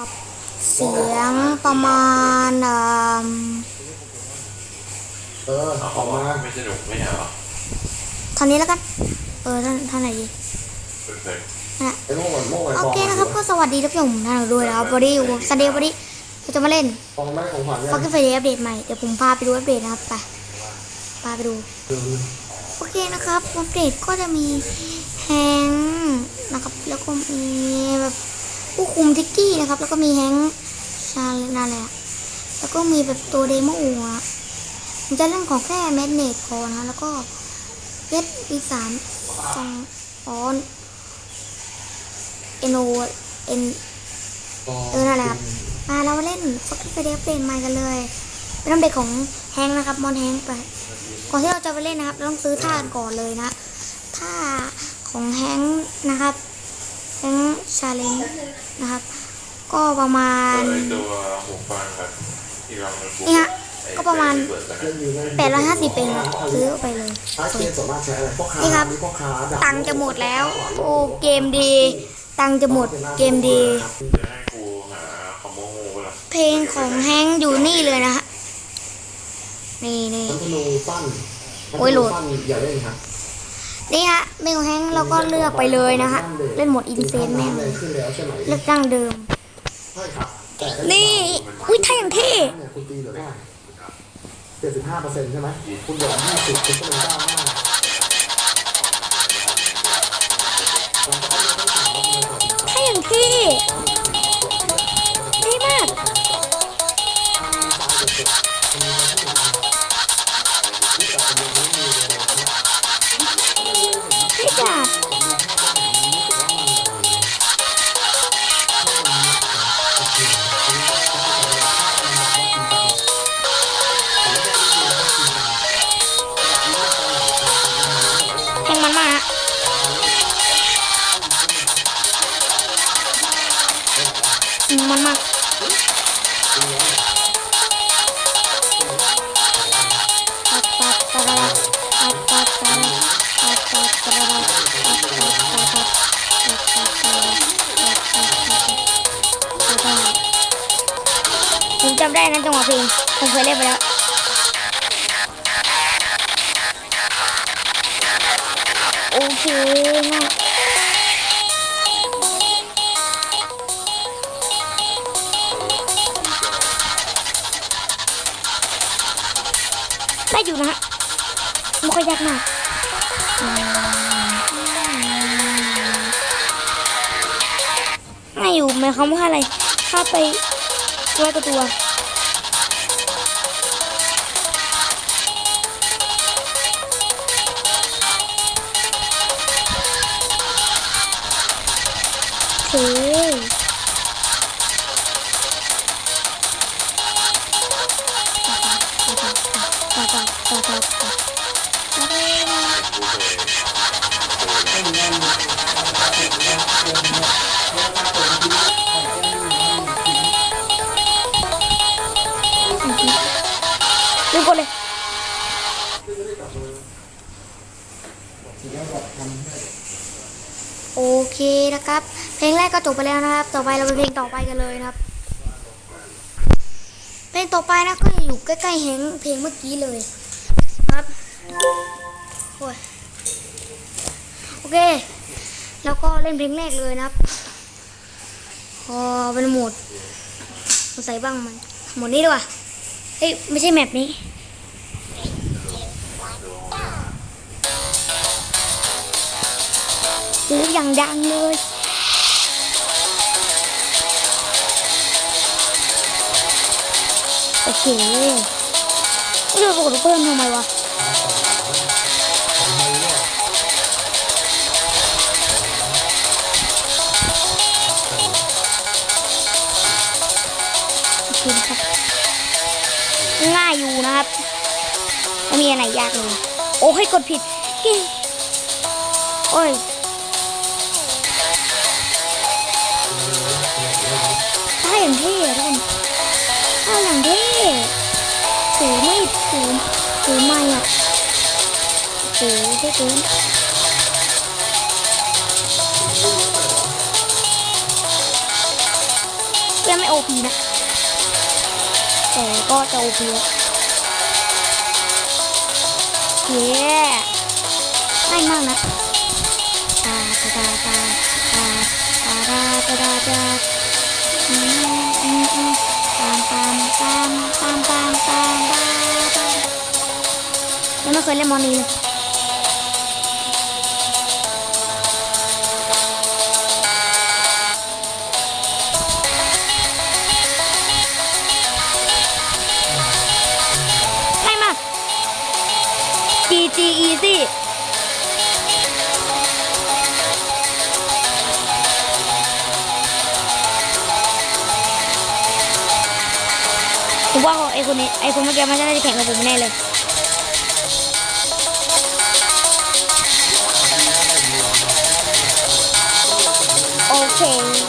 ครับเสียงประมาณเอ่อเออเอาอเขาอกว่ามาไม่สนุกไม่เหรอเท่านี้แล้วกัน เออท่านท่านไหนดีเปิดนะไอ้โม่งโม่งไอ้โอฟองเคนะครับก็สวัสดีทุกท่านผมท่านด้วยนะครับวันนี้ผมสเดย์วันนี้เราจะมาเล่นฟองไม่ของขวัญเนี่ยฟักกิ้งไฟเดย์อัปเดตใหม่ เดี๋ยวผมพาไปดูอัปเดตนะครับไปพาไปดู โอเคนะครับอัปเดตก็จะมีแฮงค์นะครับ แล้วก็มีแบบ ผู้คุมทิกกี้นะครับ แล้วก็มีแฮงค์ชาเลนั่นแหละแล้วก็มีแบบตัวเดโมอะผมจะเล่นของแค่แมกเนตพอนะแล้วก็เย็ดปีสามสองออนเอโนเอ็นเออนั่นแหละครับมาเรามาเล่นฟักกิ้ไฟเดย์อัปเดตใหม่กันเลยเป็นอัปเดตของแฮงค์นะครับมอนแฮงค์ไปก่อนที่เราจะไปเล่นนะครับเราต้องซื้อท่าก่อนเลยนะท่าของแฮงค์นะครับ แก๊งชาเลนนะครับ ก็ประมาณตัวหูฟังครับที่เรานี่ฮก็ประมาณ 850 เป็นซื้อไปเลยนี่ครับ ตังจะหมดแล้ว โอ้เกมดี ตังจะหมด เกมดี เพลงของแฮงอยู่นี่เลยนะฮะ นี่นี่โอ้ยโหลด นอย่าเล่นครับนี่ฮะเพลงของแฮงค์เราก็เลือกไปเลยนะฮะเล่นโหมดอินเซนแม่งเลเลยยขึ้นแล้วใช่ไหมเลือกตั้งเดิมใช่ครับแต่นี่อุ้ยท่าอย่างเท่เนี่ยคุณตีเหลือได้เจ็ดสิบห้าเปอร์เซ็นต์ใช่ไหมคุณเหลือยี่สิบคุณก็เลยก้าวหน้าผมก็ไม่ต้องถามว่ามันจะท่าอย่างเท่เท่มาก หวเพลงผมเคยเล่นไปแล้วโอเคนะได้อยู่นะไม่ค่อยยากมากอืมง่ายอยู่หมายความว่าอะไร ถ้าไปตัวกับตัว โอเคต่อต่อต่อต่อต่อ ลงแรกก็จบไปแล้วนะครับ ต่อไปเราไปเพลงต่อไปกันเลยนะครับ เพลงต่อไปนะก็อยู่ใกล้ๆเพลงเพลงเมื่อกี้เลยครับโอ้ยโอเค แล้วก็เล่นเพลงแรกเลยนะครับพอเป็นโหมดสงสัยบ้างมันโหมดนี้ดีกว่าเฮ้ยไม่ใช่แมปนี้โอ้ยอย่างดังเลย โอเคเลือกกดเพิ่มทำไมวะโอเคนครับง่ายอยู่นะครับไม่มีอะไรยากเลย โอ้ให้กดผิดเก่งโอ้ย ถือไม่ถือถือไม่อะถือได้เกินยังไม่โอพีนะ แต่ก็จะโอพีเย้ง่ายมากนะตาตาตาตาตาตาตาตาตา ยังไม่เคยเล่นมอนีเลยให้มา GG Easy ไอคนนี้ไอ้คนเมื่อกี้มันน่ได้แข่งกับผมแน่เลยโอเค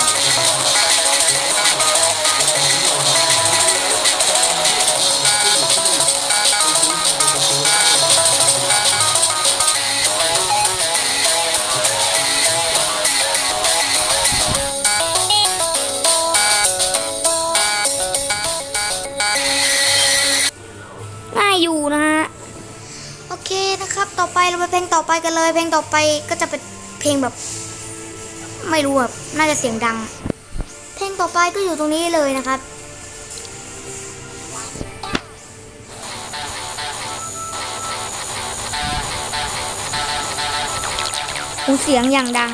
พลงต่อไปกันเลย เพลงต่อไปก็จะเป็นเพลงแบบ ไม่รู้แบบน่าจะเสียงดัง เพลงต่อไปก็อยู่ตรงนี้เลยนะครับอูเสียงอย่างดัง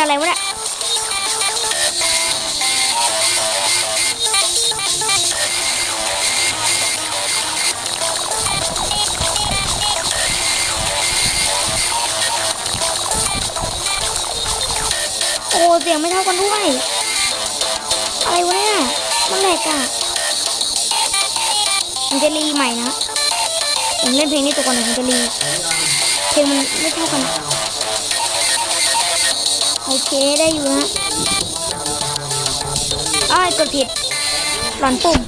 นอะไรวะเนี่ยโอ้เสียงไม่เท่ากันด้วย อะไรวะเนี่ยมันแหลกอะมันจะรีใหม่นะผมเล่นเพลงนี้ตัวก่อนนะผมจะรีเพลงมันไม่เท่ากัน โอเคได้อยู่ฮะอ้ายกดผิดหลอนปุ่ม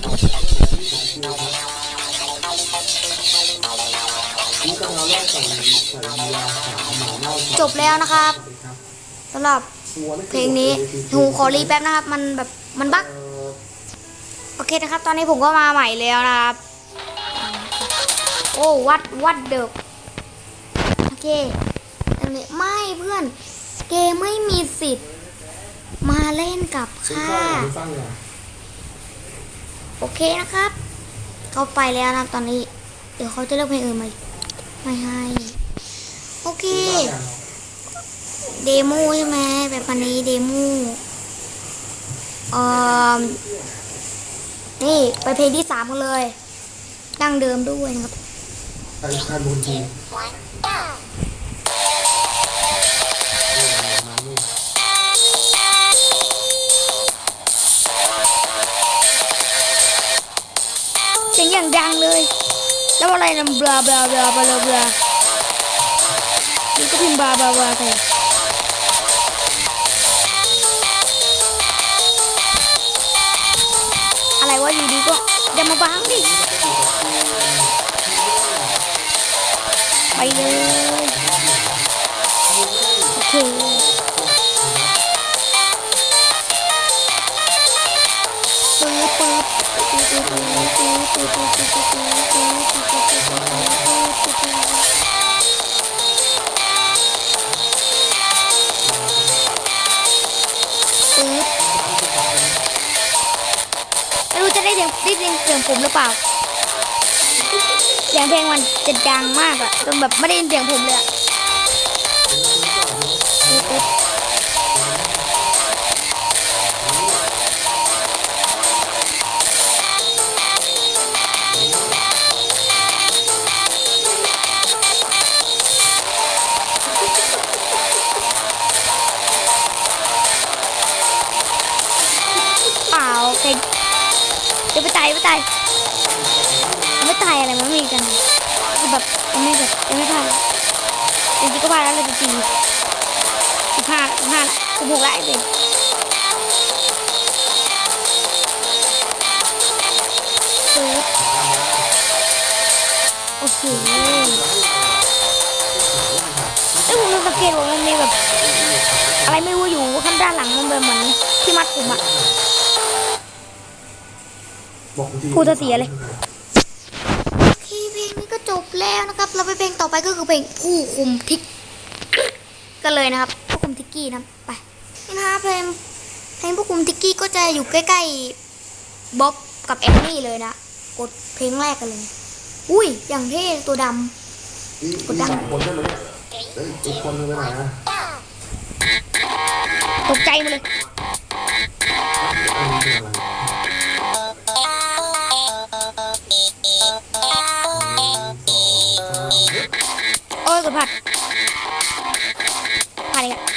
จบแล้วนะครับสำหรับเพลงนี้หูขอรีแป๊บนะครับ มันแบบมันบั๊กโอเคนะครับ ตอนนี้ผมก็มาใหม่แล้วนะครับ โอ้วัดวัดเดิกโอเคไม่เพื่อน เกไม่มีสิทธิ์ มาเล่นกับข้าโอเคนะครับ เขาไปแล้วนะตอนนี้ เดี๋ยวเขาจะเลือกเพลงอื่นไหมไม่ให้ โอเค เดโมใช่ไหมแบบวันนี้เดโมเอ่อนี่ ไปเพลงที่สามกันเลย ดั้งเดิมด้วยนะครับ ดังๆเลย แล้วอะไรนะบลาบลาบลาบลาบลานี่ก็พิมพ์บลาบลาบลาไปอะไรวะอยู่ดีก็อย่ามาบังดิไปเลยโอเค ได้ยินได้ยินเสียงผมหรือเปล่า เสียงเพลงมันจะดังมากอะจนแบบไม่ได้ยินเสียงผมเลยอะ ตายไม่ตายอะไรมันไม่มีกันคือแบบยังไม่แบบยังไม่พลาดจริงๆก็พลาดแล้วเลยจริงๆสิบห้าสิบห้าสิบหกไอ้เด็กปึ๊บโอเคเอ้ยผมสังเกตว่ามันมีแบบ อะไรไม่รู้อยู่ข้างด้านหลังมันเป็นเหมือนที่มัดผมอะ พูดจะเสียเลยโอเคเพลงนี้ก็จบแล้วนะครับ เราไปเพลงต่อไปก็คือเพลงผู้คุมทิกกันเลยนะครับ ผู้คุมทิกกี้นะครับไปนี่นะคะเพลงเพลงผู้คุมทิกกี้ก็จะอยู่ใกล้ๆบ๊อบกับแอนนี่เลยนะกดเพลงแรกกันเลย อุ้ยอย่างเท่ตัวดอีกอีกสองคนใช่ไหมเนี่ยเอ้ยอีกคนนึงไปไหนอะำตกใจหมดเลย หนึ่งสองสามโอ้ยกดผัดผัดอีก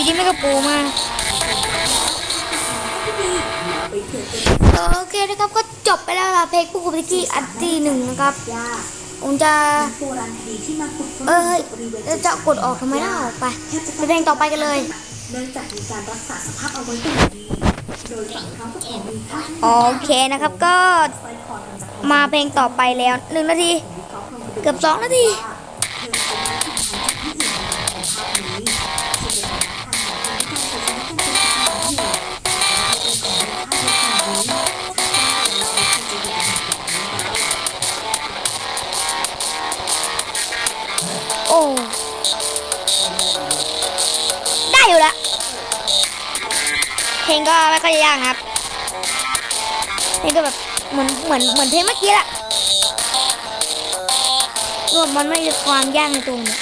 อยู่ดีไม่กระปูมาโอเคนะครับก็จบไปแล้วล่ะเพลงผู้คุมทิกี้อันที่หนึ่งนะครับผมจะเอ้ยบริเวณแล้วจะกดออกทำไมล่าไปไปเพลงต่อไปกันเลยโอเคนะครับก็มาเพลงต่อไปแล้วหนึ่งนาที เกือบสองนาที ค่อยยากครับ นี่ก็แบบเหมือนเหมือนเหมือนเพลงเมื่อกี้ละรวมมันไม่มีความยากในตัวมัน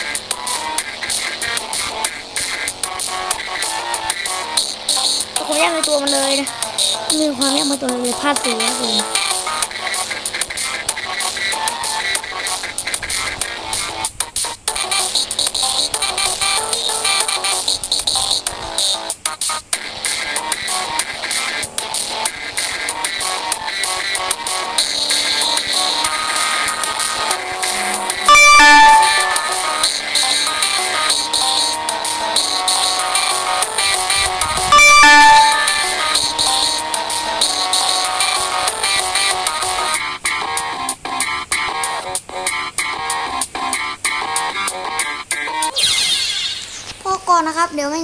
ความยากในตัวมันเลยนะมีความยากในตัวเลยพลาดสียเลยพอก่อนะคุณ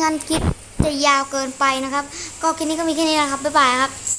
งั้นคลิปจะยาวเกินไปนะครับ ก็คลิปนี้ก็มีแค่นี้นะครับบ๊ายบายครับ